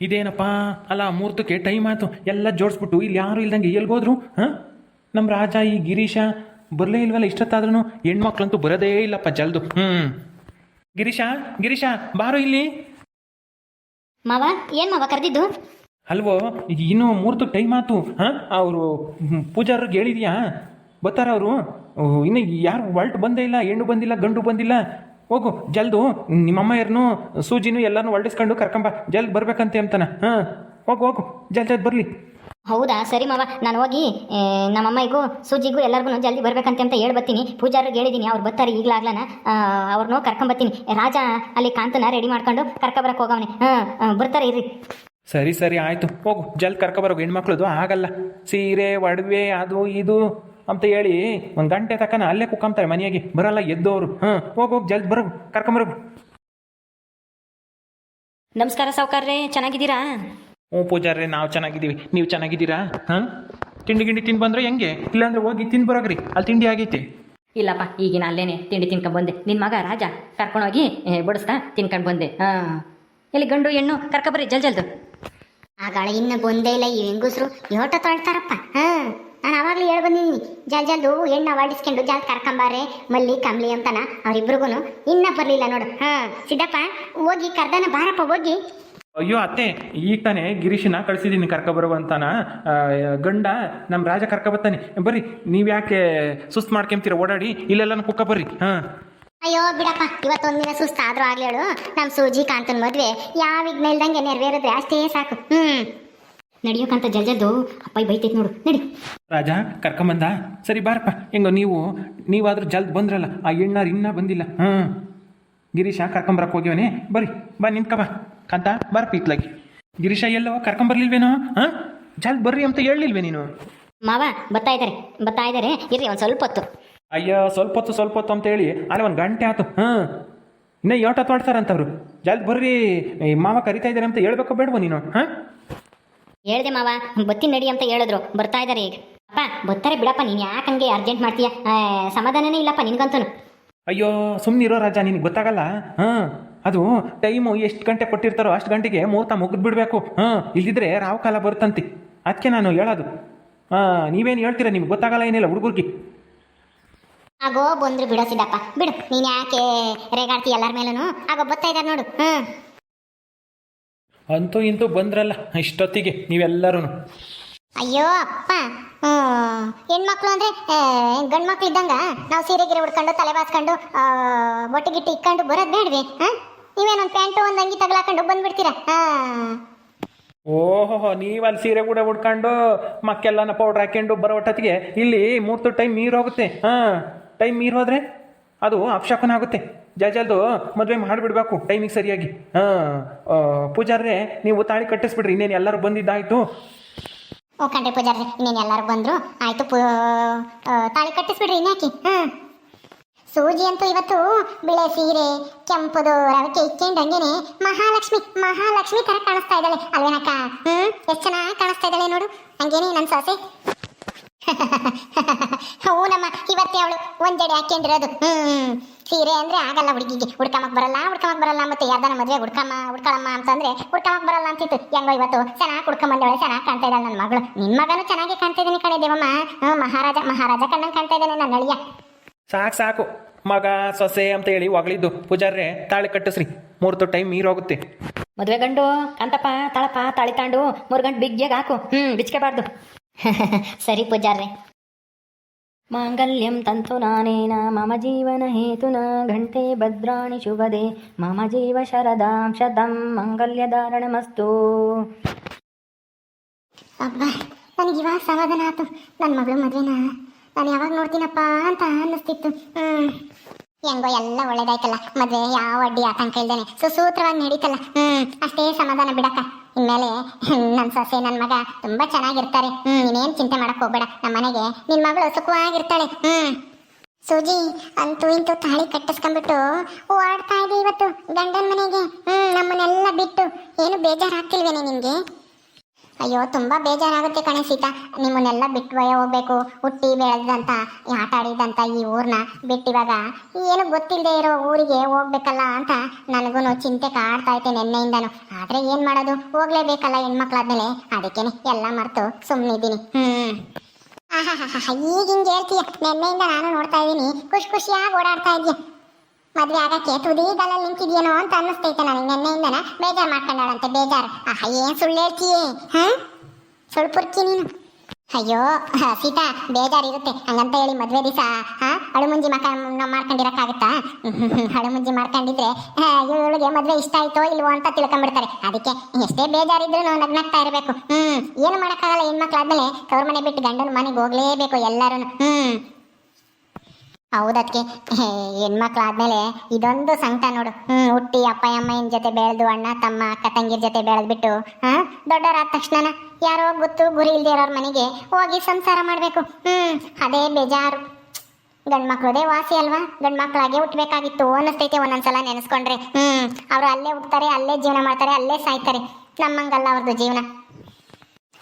ಇದೇನಪ್ಪ? ಅಲ್ಲ ಮೂರ್ತಕ್ಕೆ ಟೈಮ್ ಆಯಿತು. ಎಲ್ಲ ಜೋಡಿಸ್ಬಿಟ್ಟು ಇಲ್ಲಿ ಯಾರು ಇಲ್ದಂಗೆ ಎಲ್ಗೋದ್ರು ಹಾಂ? ನಮ್ಮ ರಾಜ ಈ ಗಿರೀಶ ಬರಲೇ ಇಲ್ವಲ್ಲ ಇಷ್ಟೊತ್ತಾದ್ರೂ ಹೆಣ್ಮಕ್ಳಂತೂ ಬರೋದೇ ಇಲ್ಲಪ್ಪ ಜಲ್ದು. ಹ್ಞೂ ಗಿರೀಶ ಗಿರೀಶ ಬಾರು ಇಲ್ಲಿ. ಮಾವ ಏನ್ ಮಾವ ಕರೆದಿದ್ದು? ಅಲ್ವೋ ಇನ್ನು ಮೂರ್ತು ಟೈಮ್ ಆತು ಹಾಂ? ಅವರು ಪೂಜಾರಿಗೆ ಹೇಳಿದ್ಯಾ? ಬರ್ತಾರ ಅವರು ಇನ್ನು ಯಾರು ವಾಲ್ಟ್ ಬಂದೇ ಇಲ್ಲ ಹೆಣ್ಣು ಬಂದಿಲ್ಲ ಗಂಡು ಬಂದಿಲ್ಲ. ಹೋಗು ಜಲ್ದು ನಿಮ್ಮಮ್ಮ ಯಾರನ್ನು ಸೂಜಿನೂ ಎಲ್ಲನೂ ಹೊಲ್ಡಿಸ್ಕೊಂಡು ಕರ್ಕೊಂಬ ಜಲ್ದ್ ಬರ್ಬೇಕಂತೆ ಅಂತಾನ. ಹಾಂ ಹೋಗು ಹೋಗು ಜಲ್ದಿ ಜಲ್ದಿ ಬರಲಿ. ಹೌದಾ? ಸರಿ ಮಾವ ನಾನು ಹೋಗಿ ನಮ್ಮಮ್ಮಗೂ ಸೂಜಿಗೂ ಎಲ್ಲರಿಗೂ ಜಲ್ದಿ ಬರ್ಬೇಕಂತೆ ಅಂತ ಹೇಳಿ ಬರ್ತೀನಿ ಪೂಜಾರಿಗೆ ಹೇಳಿದ್ದೀನಿ ಅವ್ರು ಬರ್ತಾರೆ ಈಗಲಾಗ್ಲನ. ಅವ್ರನ್ನೂ ಕರ್ಕೊಂಬತ್ತೀನಿ ರಾಜ ಅಲ್ಲಿ ಕಾಂತನ ರೆಡಿ ಮಾಡ್ಕೊಂಡು ಕರ್ಕೊಬರಕ್ಕೆ ಹೋಗವನೆ. ಹಾಂ ಬರ್ತಾರೆ ಇರ್ರಿ. ಸರಿ ಸರಿ ಆಯಿತು. ಹೋಗು ಜಲ್ದಿ ಕರ್ಕೊಬರೋಗು ಹೆಣ್ಮಕ್ಳದು ಆಗಲ್ಲ. ಸೀರೆ ಒಡವೆ ಅದು ಇದು ಅಂತ ಹೇಳಿ ಒಂದು ಗಂಟೆ ತಕ್ಕನ ಅಲ್ಲೇ ಕುಕ್ಕಂತಾರೆ ಮನೆಯಾಗಿ. ಬರಲ್ಲ ಎದ್ದವರು ಹಾಂ ಹೋಗಿ ಹೋಗಿ ಜಲ್ದಿ ಬರಬು ಕರ್ಕೊಂಬರೋಗು ನಮಸ್ಕಾರ ಸಾವುಕಾರ್ರೆ ಚೆನ್ನಾಗಿದ್ದೀರಾ? ಹ್ಞೂ ಪೂಜಾರ್ರೆ ನಾವು ಚೆನ್ನಾಗಿದ್ದೀವಿ. ನೀವು ಚೆನ್ನಾಗಿದ್ದೀರಾ? ಹಾಂ? ತಿಂಡಿ ಗಿಂಡಿ ತಿಂದು ಬಂದ್ರೆ ಹೆಂಗೆ? ಇಲ್ಲಾಂದ್ರೆ ಹೋಗಿ ತಿಂದು ಬರೋಗ್ರಿ. ಅಲ್ಲಿ ತಿಂಡಿ ಆಗೈತೆ. ಇಲ್ಲಪ್ಪ ಈಗಿನ ಅಲ್ಲೇನೆ ತಿಂಡಿ ತಿನ್ಕೊಂಡು ಬಂದೆ. ನಿನ್ನ ಮಗ ರಾಜ ಕರ್ಕೊಂಡೋಗಿ ಹೋಗಿ ಬಡಿಸ್ತಾ ತಿನ್ಕೊಂಡು ಬಂದೆ. ಹಾಂ. ಎಲ್ಲಿ ಗಂಡು ಹೆಣ್ಣು ಕರ್ಕೊಬರ್ರಿ ಜಲ್ ಜಲ್ದು ಆಗಳ ಇನ್ನು ಬಂದೇ ಇಲ್ಲ ಈ ಹೆಂಗಸ್ರು ಯೋಟ ತೊಳ್ತಾರಪ್ಪ. ಹಾ. ನಾನು ಆವಾಗಲೇ ಹೇಳಿ ಬಂದಿದ್ದೀನಿ ಜಲ್ ಜಲ್ದು ಹೆಣ್ಣು ಅವಾಡಿಸ್ಕೊಂಡು ಜಲ್ ಕರ್ಕೊಂಬಾರೆ ಮಲ್ಲಿ ಕಮ್ಲಿ ಅಂತಾನ ಅವ್ರಿಬ್ರಿಗೂ ಇನ್ನ ಬರಲಿಲ್ಲ ನೋಡು. ಹಾ ಸಿದ್ದಪ್ಪ ಹೋಗಿ ಕರ್ದನ ಬಾರಪ್ಪ ಹೋಗಿ. ಅಯ್ಯೋ ಅತ್ತೆ ಈಗ ತಾನೇ ಗಿರೀಶನ ಕಳಿಸಿದ್ದೀನಿ ಕರ್ಕೊಬರೋ ಅಂತಾನ. ಆ, ಗಂಡ ನಮ್ಮ ರಾಜ ಕರ್ಕೊಬತ್ತಾನೆ ಬರ್ರಿ ನೀವು ಯಾಕೆ ಸುಸ್ತು ಮಾಡ್ಕೊಂತೀರ ಓಡಾಡಿ ಇಲ್ಲೆಲ್ಲ ಕುಕ್ಕ ಬರ್ರಿ. ಹಾಂ. ಅಯ್ಯೋ ಬಿಡಪ್ಪ ಇವತ್ತೊಂದಿನ ಸುಸ್ತಾದ್ರೂ ಆಗ್ಲಿ ಹೇಳು. ನಮ್ಮ ಸೂಜಿ ಕಾಂತನ ಮದುವೆ ಯಾವ ವಿಘ್ನ ಇಲ್ದಂಗೆ ನೆರವೇರಿದ್ರೆ ಅಷ್ಟೇ ಸಾಕು. ಹ್ಮ್. ನಡಿಯೋಕಂತ ಜಲ್ ಜಲ್ದು ಅಪ್ಪ ಬೈತೈತ್ ನೋಡು. ನಡಿ. ರಾಜ ಕರ್ಕೊಂಬಂದ? ಸರಿ ಬಾರಪ್ಪ. ಹೆಂಗೋ ನೀವು ನೀವಾದ್ರೂ ಜಲ್ದ್ ಬಂದ್ರಲ್ಲ ಆ ಎಣ್ಣಾರು ಇನ್ನೂ ಬಂದಿಲ್ಲ. ಹಾಂ. ಗಿರೀಶ ಕರ್ಕೊಂಬರಕ್ಕೆ ಹೋಗ್ಯವನೇ? ಬರ್ರಿ ಬಾ ನಿಂತ್ಕ ಬಾ. ಕಾಂತ ಬಾರಪ್ಪ ಇತ್ಲಾಗಿ ಗಿರೀಶ ಎಲ್ಲವ ಕರ್ಕೊಂಬರ್ಲಿಲ್ವೇನೋ? ಹಾಂ? ಜಲ್ದ್ ಬರ್ರಿ ಅಂತ ಹೇಳಲಿಲ್ವೇ ನೀನು? ಮಾವ ಬತ್ತಾ ಇದಾರೆ. ಬತ್ತಾ ಇದಾರೆ. ಇರ್ರಿ ಒಂದು ಸ್ವಲ್ಪ ಹೊತ್ತು. ಅಯ್ಯೋ ಸ್ವಲ್ಪ ಹೊತ್ತು ಸ್ವಲ್ಪ ಹೊತ್ತು ಅಂತ ಹೇಳಿ ಅಲ್ಲ ಒಂದು ಗಂಟೆ ಆಯ್ತು ಹಾಂ. ಇನ್ನೂ ಯೋಟ ಮಾಡ್ತಾರಂತವ್ರು ಜಲ್ದ್ ಬರ್ರಿ. ಈ ಮಾವ ಕರಿತಾ ಇದಾರೆ ಅಂತ ಹೇಳ್ಬೇಕೋ ಬೇಡವೋ ನೀನು? ಹಾಂ? ಹೇಳ್ದೆ ಮಾವ ಬತ್ತೀನಿ ನಡಿ ಅಂತ ಹೇಳಿದ್ರು. ಬರ್ತಾ ಇದ್ದಾರೆ ಈಗ. ಅಪ್ಪ ಬರ್ತಾರೆ ಬಿಡಪ್ಪ ನೀನು ಯಾಕೆ ಹಂಗೆ ಅರ್ಜೆಂಟ್ ಮಾಡ್ತೀಯ? ಸಮಾಧಾನನೇ ಇಲ್ಲಪ್ಪ ನಿನ್ಗಂತೂ ಅಯ್ಯೋ ಸುಮ್ಮನಿರೋ ರಾಜ ನಿನಗೆ ಗೊತ್ತಾಗಲ್ಲ? ಹಾಂ ಅದು ಟೈಮು ಎಷ್ಟು ಗಂಟೆ ಕೊಟ್ಟಿರ್ತಾರೋ ಅಷ್ಟು ಗಂಟೆಗೆ ಮೂರ್ತ ಮುಗಿದು ಬಿಡಬೇಕು. ಹಾ ಇಲ್ದಿದ್ರೆ ರಾವ್ ಕಾಲ ಬರುತ್ತಂತೆ. ಅದಕ್ಕೆ ನಾನು ಹೇಳೋದು. ಹಾಂ ನೀವೇನು ಹೇಳ್ತೀರ ನಿಮ್ಗೆ ಗೊತ್ತಾಗಲ್ಲ ಏನಿಲ್ಲ ಹುಡುಗರಿಗೆ. ಆಗೋ ಬಂದ್ರು ಬಿಡೋ ಸಿದ್ದಪ್ಪ. ಬಿಡು ನೀನು ಯಾಕೆ ರೇಗಾಡ್ತಿ ಎಲ್ಲರ ಮೇಲೂ ಆಗೋ ಬರ್ತಾ ಇದ್ದಾರೆ ನೋಡು. ಹ್ಞೂ ಅಂತೂ ಇಂತೂ ಬಂದ್ರಲ್ಲ ಇಷ್ಟೊತ್ತಿಗೆ ನೀವೆಲ್ಲರೂ ಅಯ್ಯೋ ಅಪ್ಪ. ಹೆಣ್ಮಕ್ಳು ಅಂದ್ರೆ ಗಂಡು ಮಕ್ಳು ಇದ್ದಂಗ ನಾವು ಸೀರೆ ಗಿರೆ ಉಡ್ಕೊಂಡು ತಲೆ ಬಾಸ್ಕೊಂಡು ಬೊಟ್ಟೆ ಗಿಟ್ಟು ಇಕ್ಕೊಂಡು ಬರೋದು ಬೇಡ್ವಿ? ನೀವೇನೊಂದು ಪ್ಯಾಂಟು ಒಂದು ಅಂಗಿ ತಗಲಾಕೊಂಡು ಬಂದ್ಬಿಡ್ತೀರಾ? ಓಹೋ ನೀವು ಅಲ್ಲಿ ಸೀರೆ ಕೂಡ ಉಡ್ಕೊಂಡು ಮಕ್ಕೆಲ್ಲನ ಪೌಡ್ರ್ ಹಾಕೊಂಡು ಬರೋ ಒಟ್ಟೊತ್ತಿಗೆ ಇಲ್ಲಿ ಮೂರ್ತು ಟೈಮ್ ಮೀರೋಗುತ್ತೆ ಹಾಂ ಟೈಮ್ ಮೀರೋದ್ರೆ ಅದು ಅಪಶಕನ ಆಗುತ್ತೆ. ಜಲ್ದು ಮದುವೆ ಮಾಡಿಬಿಡ್ಬೇಕು ಟೈಮಿಗೆ ಸರಿಯಾಗಿ. ಹಾಂ ಪೂಜಾರ್ರೆ, ನೀವು ತಾಳಿ ಕಟ್ಟಿಸ್ಬಿಡ್ರಿ, ಇನ್ನೇನು ಎಲ್ಲರೂ ಬಂದಿದ್ದಾಯ್ತು? ಓ ಕಂಡ್ರಿ ಪೂಜಾರಿ ಇನ್ನೇನು ಎಲ್ಲರೂ ಬಂದರು? ಆಯಿತು ತಾಳಿ ಕಟ್ಟಿಸ್ಬಿಡ್ರಿ ಇನ್ಯಾಕಿ? ಹಾಂ. ಸೂಜಿ ಅಂತೂ ಇವತ್ತು ಬಿಳೆ ಸೀರೆ ಕೆಂಪುದು ರವಿಕೆ ಇಕ್ಕೊಂಡು ಹಂಗೇನೆ ಮಹಾಲಕ್ಷ್ಮಿ ಮಹಾಲಕ್ಷ್ಮಿ ತರ ಕಾಣಿಸ್ತಾ ಇದ್ದಾಳೆ. ಅಲ್ವೇನಕ್ಕ? ಹ್ಮ್, ಎಷ್ಟು ಚೆನ್ನಾಗಿ ಕಾಣಿಸ್ತಾ ಇದ್ದಾಳೆ ನೋಡು. ಹಂಗೇನೆ ನನ್ನ ಸೊಸೆ. ಹೂನಮ್ಮ ಇವತ್ತೆ ಅವಳು ಒಂದೆಡೆ ಹಾಕೊಂಡಿರೋದು ಹ್ಮ್. ಸೀರೆ ಅಂದ್ರೆ ಆಗಲ್ಲ ಹುಡುಗಿಗೆ. ಹುಡ್ಕಮಕ್ ಬರಲ್ಲ ಹುಡ್ಕಮಕ್ ಬರಲ್ಲ ಮತ್ತೆ ಯಾರ್ದಾನ ಮದ್ವೆ ಹುಡ್ಕಮ್ಮ ಹುಡ್ಕಳಮ್ಮ ಅಂತಂದ್ರೆ ಹುಡ್ಕಮಕ್ ಬರಲ್ಲ ಅಂತಿತ್ತು. ಹೆಂಗೋ ಇವತ್ತು ಚೆನ್ನಾಗಿ ಹುಡ್ಕೊಂಬಂದವಳೆ ಚೆನ್ನಾಗಿ ಕಾಣ್ತಾ ಇದ್ದಾಳೆ ನನ್ನ ಮಗಳು. ನಿನ್ ಮಗನು ಚೆನ್ನಾಗಿ ಕಾಣ್ತಾ ಇದ್ದೀನಿ ಕಣೆ ದೇವಮ್ಮ. ಹ್ಮ್ ಮಹಾರಾಜ ಮಹಾರಾಜ ಕಣ್ಣಂಗೆ ಕಾಣ್ತಾ ಇದ್ದಾನೆ ನನ್ನ ಅಳಿಯ. ಸಾಕು ಸಾಕು. ಮಗ ಸೊಸೆ ಅಂತ ಹೇಳಿ ಒಗಳಿದ್ದು ಪೂಜಾರ್ರೆ ತಾಳಿ ಕಟ್ಟಿಸ್ರಿ. ಮೂರ್ತು ಟೈಮ್ ಮೀರೋಗುತ್ತೆ ಮದುವೆ ಗಂಡು ಕಂತಪ್ಪ ತಾಳಪ್ಪ ತಾಳಿ ತಾಂಡು. ಮೂರು ಗಂಟೆ ಬಿಗ್ಗೆಗೆ ಹಾಕು. ಹ್ಞೂ ಬಿಚ್ಕೋಬಾರ್ದು. ಸರಿ ಪೂಜಾರ್ರೆ. ಮಾಂಗಲ್ಯಂ ತಂತು ನಾನೇನ ಮಮ ಜೀವನ ಹೇತುನ ಘಂಟೆ ಭದ್ರಾಣಿ ಶುಭದೆ ಮಮ ಜೀವ ಶರದಾಂ ಶತಂ ಮಂಗಲ್ಯಧಾರಣಮಸ್ತು ಅಬ್ಬಾ ನನಗೆ ಇವಾಗ ಸಮಾಧಾನ ಆಯ್ತು ನನ್ನ ಮಗಳು ಮದುವೆನ? ನಾನು ಯಾವಾಗ ನೋಡ್ತೀನಪ್ಪ ಅಂತ ಅನ್ನಿಸ್ತಿತ್ತು. ಹ್ಮ್. ಹೆಂಗೋ ಎಲ್ಲ ಒಳ್ಳೇದಾಯ್ತಲ್ಲ. ಮದುವೆ ಯಾವ ಅಡ್ಡಿ ಆತಂಕ ಇಲ್ದೇನೆ. ಸುಸೂತ್ರವಾಗಿ ನಡೀತಲ್ಲ. ಹ್ಮ್ ಅಷ್ಟೇ ಸಮಾಧಾನ ಬಿಡಕ್ಕ. ಇನ್ಮೇಲೆ ನನ್ನ ಸೊಸೆ ನನ್ನ ಮಗ ತುಂಬಾ ಚೆನ್ನಾಗಿರ್ತಾರೆ. ಹ್ಞೂ ನೀನೇನ್ ಚಿಂತೆ ಮಾಡಕ್ ಹೋಗ್ಬೇಡ. ನಮ್ಮ ಮನೆಗೆ ನಿನ್ನ ಮಗಳು ಸುಖವಾಗಿರ್ತಾಳೆ. ಹ್ಮ್. ಸೂಜಿ, ಅಂತೂ ಇಂತೂ ತಾಳಿ ಕಟ್ಟಿಸ್ಕೊಂಡ್ಬಿಟ್ಟು ಓಡಾಡ್ತಾ ಇದೆ ಇವತ್ತು ಗಂಡನ ಮನೆಗೆ. ಹ್ಮ್, ನಮ್ಮನ್ನೆಲ್ಲ ಬಿಟ್ಟು. ಏನು ಬೇಜಾರಾಗ್ತಿಲ್ವೇನೆ ನಿನ್ಗೆ? ಅಯ್ಯೋ ತುಂಬಾ ಬೇಜಾರಾಗುತ್ತೆ ಕಣೆ ಸೀತಾ. ನಿಮ್ಮನ್ನೆಲ್ಲ ಬಿಟ್ಟು ಬಯ ಹೋಗ್ಬೇಕು. ಹುಟ್ಟಿ ಬೆಳೆದಂತ ಆಟ ಆಡಿದಂತ ಈ ಊರ್ನ ಬಿಟ್ಟಿವಾಗ ಏನು ಗೊತ್ತಿಲ್ಲದೆ ಇರೋ ಊರಿಗೆ ಹೋಗ್ಬೇಕಲ್ಲ ಅಂತ ನನಗೂ ಚಿಂತೆ ಕಾಡ್ತಾ ಐತೆ ನೆನ್ನೆಯಿಂದನು. ಆದ್ರೆ ಏನ್ ಮಾಡೋದು? ಹೋಗ್ಲೇಬೇಕಲ್ಲ ಹೆಣ್ಮಕ್ಳಾದ್ಮೇಲೆ. ಅದಕ್ಕೇನೆ ಎಲ್ಲ ಮರೆತು ಸುಮ್ಮನಿದ್ದೀನಿ ಹ್ಮ್. ಆಹಾಹಾಹಾ, ಈಗ ಹಿಂಗೆ ಹೇಳ್ತೀಯ? ನಿನ್ನೆಯಿಂದ ನಾನು ನೋಡ್ತಾ ಇದ್ದೀನಿ. ಖುಷಿ ಖುಷಿಯಾಗಿ ಓಡಾಡ್ತಾ ಇದೆಯಾ? ಮದ್ವೆ ಆಗಕ್ಕೆ ತುದಿಗಲಲ್ಲಿ ನಿಂತಿದ್ಯೇನೋ ಅಂತ ಅನ್ನಿಸ್ತೈತೆ ನನಗೆ ನಿನ್ನೆಯಿಂದನ. ಬೇಜಾರು ಮಾಡ್ಕೊಂಡಾಳಂತೆ, ಬೇಜಾರು. ಆಹಾ, ಏನ್ ಸುಳ್ಳು ಹೇಳ್ತೀಯೇ ಹಾ? ಸುಳ್ಳು ಪುರ್ಕಿ ನೀನು. ಅಯ್ಯೋ ಸೀತಾ ಬೇಜಾರಿರುತ್ತೆ ಹಂಗಂತ ಹೇಳಿ ಮದ್ವೆ ದಿವಸ ಅಳುಮುಂಜಿ ಮಕ ಮಾಡ್ಕೊಂಡಿರಕ್ಕಾಗತ್ತಾ? ಅಳುಮುಂಜಿ ಮಾಡ್ಕೊಂಡಿದ್ರೆ ಇವಳಿಗೆ ಮದ್ವೆ ಇಷ್ಟ ಆಯ್ತೋ ಇಲ್ವೋ ಅಂತ ತಿಳ್ಕೊಂಡ್ಬಿಡ್ತಾರೆ ಅದಕ್ಕೆ ಎಷ್ಟೇ ಬೇಜಾರಿದ್ರು ನಾವು ನಗ್ನಗ್ತಾ ಇರಬೇಕು. ಹ್ಮ್, ಏನು ಮಾಡಕ್ಕಾಗಲ್ಲ ಹೆಣ್ಮಕ್ಳಾದ್ಮೇಲೆ. ತವ್ರ ಮನೆ ಬಿಟ್ಟು ಗಂಡನ ಮನೆಗೆ ಹೋಗ್ಲೇಬೇಕು ಎಲ್ಲರೂ ಹ್ಮ್. ಹೌದಕ್ಕೆ ಹೆಣ್ಮಕ್ಳಾದ್ಮೇಲೆ ಇದೊಂದು ಸಂಕಟ ನೋಡು. ಹ್ಮ್, ಹುಟ್ಟಿ ಅಪ್ಪ ಅಮ್ಮನ ಜೊತೆ ಬೆಳೆದು ಅಣ್ಣ, ತಮ್ಮ, ಅಕ್ಕ, ತಂಗಿರ ಜೊತೆ ಬೆಳೆದ್ಬಿಟ್ಟು, ಹಾ, ದೊಡ್ಡವರಾದ ತಕ್ಷಣ ಯಾರೋ ಗೊತ್ತು ಗುರಿ ಇಲ್ದೇ ಇರೋರ ಮನೆಗೆ ಹೋಗಿ ಸಂಸಾರ ಮಾಡ್ಬೇಕು. ಹ್ಮ್, ಅದೇ ಬೇಜಾರು. ಗಂಡ್ಮಕ್ಳದೇ ವಾಸಿ ಅಲ್ವಾ? ಗಂಡ್ಮಕ್ಳಾಗೆ ಹುಟ್ಟಬೇಕಾಗಿತ್ತು ಅನ್ನಿಸ್ತೈತೆ ಒಂದೊಂದ್ಸಲ ನೆನೆಸ್ಕೊಂಡ್ರೆ. ಹ್ಮ್, ಅವ್ರು ಅಲ್ಲೇ ಹುಟ್ತಾರೆ, ಅಲ್ಲೇ ಜೀವನ ಮಾಡ್ತಾರೆ, ಅಲ್ಲೇ ಸಾಯ್ತಾರೆ. ನಮ್ಮಂಗಲ್ಲ ಅವ್ರದ್ದು ಜೀವನ.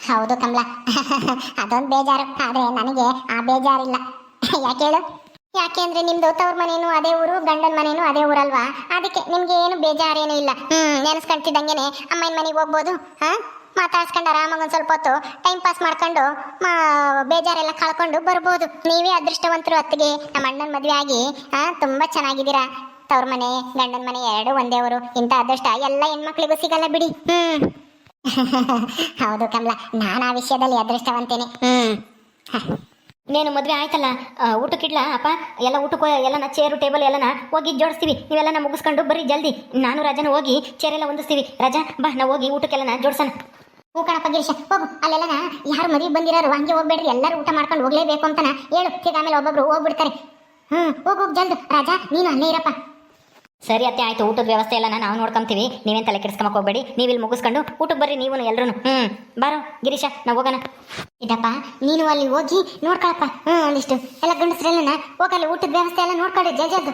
ಹೌದು ಕಮಲಾ. ಅದೊಂದು ಬೇಜಾರು. ಆದರೆ ನನಗೆ ಆ ಬೇಜಾರಿಲ್ಲ. ಯಾಕೆ ಹೇಳು? ಯಾಕೆ ಅಂದ್ರೆ ನಿಮ್ದು ತವ್ರ ಮನೇನು ಅದೇ ಊರು, ಗಂಡನ ಮನೇನು ಅದೇ ಊರಲ್ವಾ? ಅದಕ್ಕೆ ನಿಮ್ಗೆ ಏನು ಬೇಜಾರೇನು ಇಲ್ಲ. ಹ್ಮ್ ನೆನೆಸ್ಕೊಂತಿದ್ದಂಗೆನೆ ಅಮ್ಮನ ಮನೆಗೆ ಹೋಗ್ಬೋದು, ಹಾ? ಮಾತಾಡ್ಸ್ಕೊಂಡು ಆರಾಮಾಗಿ ಒಂದು ಸ್ವಲ್ಪ ಹೊತ್ತು ಟೈಮ್ ಪಾಸ್ ಮಾಡ್ಕೊಂಡು ಬೇಜಾರೆಲ್ಲ ಕಳ್ಕೊಂಡು ಬರ್ಬೋದು. ನೀವೇ ಅದೃಷ್ಟವಂತರು ಅತ್ತಿಗೆ. ನಮ್ಮ ಅಣ್ಣನ ಮದುವೆ ಆಗಿ, ಹಾ, ತುಂಬಾ ಚೆನ್ನಾಗಿದ್ದೀರಾ? ತವ್ರ ಮನೆ, ಗಂಡನ ಮನೆ ಎರಡು ಒಂದೇ ಊರು. ಇಂಥ ಅದೃಷ್ಟ ಎಲ್ಲ ಹೆಣ್ಮಕ್ಳಿಗೂ ಸಿಗಲ್ಲ ಬಿಡಿ. ಹ್ಮ್. ಹೌದು ಕಮಲ, ನಾನು ಆ ವಿಷಯದಲ್ಲಿ ಅದೃಷ್ಟವಂತೇನೆ. ಹ್ಮ್. ಇನ್ನೇನು ಮದುವೆ ಆಯ್ತಲ್ಲ ಊಟಕ್ಕೆ ಊಟಕ್ಕಿಡ್ಲಾ ಅಪ್ಪ, ಎಲ್ಲ ಊಟಕ್ಕೆ, ಎಲ್ಲನ ಚೇರು ಟೇಬಲ್ ಎಲ್ಲನ ಹೋಗಿ ಜೋಡಿಸ್ತೀವಿ. ನೀವೆಲ್ಲನ ಮುಗಿಸ್ಕೊಂಡು ಬರ್ರಿ ಜಲ್ದಿ. ನಾನು ರಾಜನ ಹೋಗಿ ಚೇರೆಲ್ಲ ಹೊಂದಿಸ್ತೀವಿ. ರಾಜ, ಬಾ, ನಾವು ಹೋಗಿ ಊಟಕ್ಕೆಲ್ಲನ ಜೋಡ್ಸೋಣ. ಹೂ ಕಣಪ್ಪ ಗಿರೀಶ, ಹೋಗು. ಅಲ್ಲೆಲ್ಲನ ಯಾರು ಮದುವೆ ಬಂದಿರೋರು ಹಂಗೆ ಹೋಗ್ಬೇಡ್ರಿ. ಎಲ್ಲರೂ ಊಟ ಮಾಡ್ಕೊಂಡು ಹೋಗ್ಲೇಬೇಕು ಅಂತನ ಹೇಳು. ಆಮೇಲೆ ಒಬ್ಬೊಬ್ರು ಹೋಗ್ಬಿಡ್ತಾರೆ. ಹ್ಞೂ ಹೋಗ್, ಜಲ್ದು. ರಾಜ, ನೀನು ಅಲ್ಲೇ ಇರಪ್ಪ. ಸರಿ ಅತ್ತೆ ಆಯ್ತು. ಊಟದ ವ್ಯವಸ್ಥೆ ಎಲ್ಲ ನಾವು ನೋಡ್ಕೊಂತೀವಿ. ನೀವೇನು ತಲೆ ಕೆಡಿಸ್ಕೊಂಬಕ್ ಹೋಗ್ಬೇಡಿ. ನೀವು ಇಲ್ಲಿ ಮುಗಿಸ್ಕೊಂಡು ಊಟಕ್ಕೆ ಬರ್ರಿ ನೀವು ಎಲ್ಲರೂ ಹ್ಮ್. ಬಾರೋ ಗಿರೀಶ ನಾವು ಹೋಗೋಣ. ಇದಪ್ಪ ನೀನು ಅಲ್ಲಿ ಹೋಗಿ ನೋಡ್ಕೊಳಪ್ಪ. ಹ್ಮ್ ಒಂದಿಷ್ಟು. ಎಲ್ಲ ಗಂಡಸ್ರೆಲ್ಲ ಹೋಗಲ್ಲ ಊಟದ ವ್ಯವಸ್ಥೆ ಎಲ್ಲ ನೋಡ್ಕೊಳ್ಳಿ ಜಜದ್ದು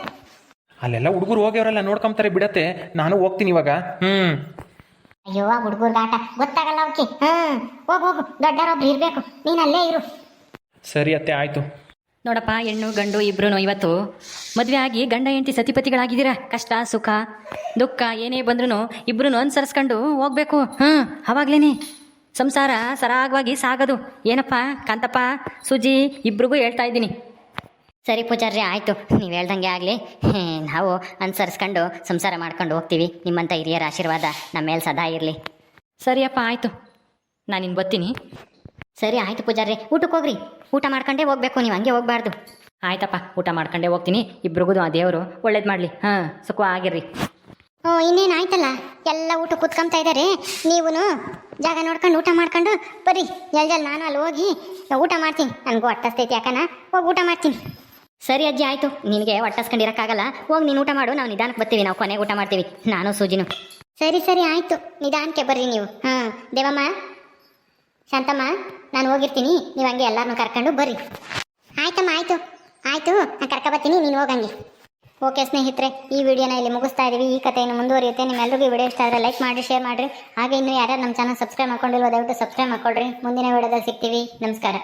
ಅಲ್ಲೆಲ್ಲ ಹುಡುಗರು ಹೋಗ್ಯವ್ರೆಲ್ಲ ನೋಡ್ಕೊಂತಾರೆ ಬಿಡತ್ತೆ. ನಾನು ಹೋಗ್ತೀನಿ ಇವಾಗ. ಹ್ಮ್. ಅಯ್ಯೋ ಆ ಹುಡುಗರ್ಗ ಆಟ ಗೊತ್ತಾಗಲ್ಲ ಅವಕ್ಕೆ ಹ್ಮ್. ಹೋಗು ಹೋಗು. ದೊಡ್ಡರೊಬ್ರು ಇರ್ಬೇಕು. ನೀನ್ ಅಲ್ಲೇ ಇರು. ಸರಿ ಅತ್ತೆ ಆಯ್ತು. ನೋಡಪ್ಪ, ಹೆಣ್ಣು, ಗಂಡು ಇಬ್ರು ಇವತ್ತು ಮದುವೆ ಆಗಿ ಗಂಡ, ಹೆಂಡತಿ, ಸತಿಪತಿಗಳಾಗಿದ್ದೀರಾ? ಕಷ್ಟ, ಸುಖ, ದುಃಖ, ಏನೇ ಬಂದ್ರೂ ಇಬ್ರು ಅನುಸರಿಸ್ಕೊಂಡು ಹೋಗ್ಬೇಕು. ಹ್ಞೂ, ಅವಾಗ್ಲೇನೆ. ಸಂಸಾರ ಸರಾಗವಾಗಿ ಸಾಗದು. ಏನಪ್ಪ, ಕಾಂತಪ್ಪ, ಸುಜಿ, ಇಬ್ರಿಗೂ ಹೇಳ್ತಾ ಇದ್ದೀನಿ. ಸರಿ ಪೂಜಾರ್ರಿ, ಆಯಿತು. ನೀವು ಹೇಳ್ದಂಗೆ ಆಗಲಿ. ನಾವು ಅನುಸರಿಸ್ಕೊಂಡು ಸಂಸಾರ ಮಾಡ್ಕೊಂಡು ಹೋಗ್ತೀವಿ. ನಿಮ್ಮಂಥ ಹಿರಿಯರ ಆಶೀರ್ವಾದ ನಮ್ಮ ಮೇಲೆ ಸದಾ ಇರಲಿ. ಸರಿಯಪ್ಪ, ಆಯಿತು. ನಾನಿನ್ನು ಬರ್ತೀನಿ. ಸರಿ ಆಯ್ತು ಪೂಜಾರ್ರಿ ಊಟಕ್ಕೆ ಹೋಗ್ರಿ. ಊಟ ಮಾಡ್ಕೊಂಡೇ ಹೋಗ್ಬೇಕು ನೀವು ಹಂಗೆ ಹೋಗ್ಬಾರ್ದು. ಆಯ್ತಪ್ಪ ಊಟ ಮಾಡ್ಕೊಂಡೇ ಹೋಗ್ತೀನಿ. ಇಬ್ರಿಗೂ ಆ ದೇವರು ಒಳ್ಳೇದು ಮಾಡಲಿ. ಹಾಂ ಸುಖ ಆಗಿರ್ರಿ. ಓ ಇನ್ನೇನು ಆಯ್ತಲ್ಲ? ಎಲ್ಲ ಊಟ ಕುತ್ಕೊಂತ ಇದ್ದಾರೆ ನೀವು ಜಾಗ ನೋಡ್ಕೊಂಡು ಊಟ ಮಾಡ್ಕೊಂಡು ಬರ್ರಿ. ಜಲ್ ಜಲ್ ನಾನು ಅಲ್ಲಿ ಹೋಗಿ ಊಟ ಮಾಡ್ತೀನಿ. ನನಗೂ ಹೊಟ್ಟಸ್ತೈತಿ ಯಾಕನ ಹೋಗಿ ಊಟ ಮಾಡ್ತೀನಿ. ಸರಿ ಅಜ್ಜಿ ಆಯಿತು. ನಿನಗೆ ಹೊಟ್ಟಸ್ಕೊಂಡಿರೋಕ್ಕಾಗಲ್ಲ ಹೋಗಿ ನೀನು ಊಟ ಮಾಡು. ನಾವು ನಿಧಾನಕ್ಕೆ ಬರ್ತೀವಿ. ನಾವು ಕೊನೆಗೆ ಊಟ ಮಾಡ್ತೀವಿ. ನಾನು ಸೂಜಿನು. ಸರಿ ಸರಿ ಆಯಿತು. ನಿಧಾನಕ್ಕೆ ಬರ್ರಿ ನೀವು. ಹಾಂ ದೇವಮ್ಮ ಶಾಂತಮ್ಮ. ನಾನು ಹೋಗಿರ್ತೀನಿ. ನೀವು ಹಂಗೆ ಎಲ್ಲರನ್ನೂ ಕರ್ಕೊಂಡು ಬರ್ರಿ. ಆಯ್ತಮ್ಮ, ಆಯ್ತು. ಆಯ್ತು, ನಾನು ಕರ್ಕೊ ಬರ್ತೀನಿ, ನೀನು ಹೋಗಂಗೆ ಓಕೆ ಸ್ನೇಹಿತರೆ, ಈ ವಿಡಿಯೋನ ಇಲ್ಲಿ ಮುಗಿಸ್ತಾ ಇದ್ದೀವಿ ಈ ಕಥೆಯನ್ನು ಮುಂದುವರಿಯುತ್ತೆ. ನಿಮ್ಮೆಲ್ಲರಿಗೂ ವಿಡಿಯೋ ಇಷ್ಟ ಆದರೆ ಲೈಕ್ ಮಾಡಿ ಶೇರ್ ಮಾಡಿರಿ. ಹಾಗೆ ಇನ್ನೂ ಯಾರ್ಯಾರು ನಮ್ಮ ಚಾನಲ್ ಸಬ್ಸ್ಕ್ರೈಬ್ ಮಾಡ್ಕೊಂಡಿಲ್ವೋ ದಯವಿಟ್ಟು ಸಬ್ಸ್ಕ್ರೈಬ್ ಮಾಡ್ಕೊಳ್ರಿ. ಮುಂದಿನ ವಿಡಿಯೋದಲ್ಲಿ ಸಿಗ್ತೀವಿ. ನಮಸ್ಕಾರ.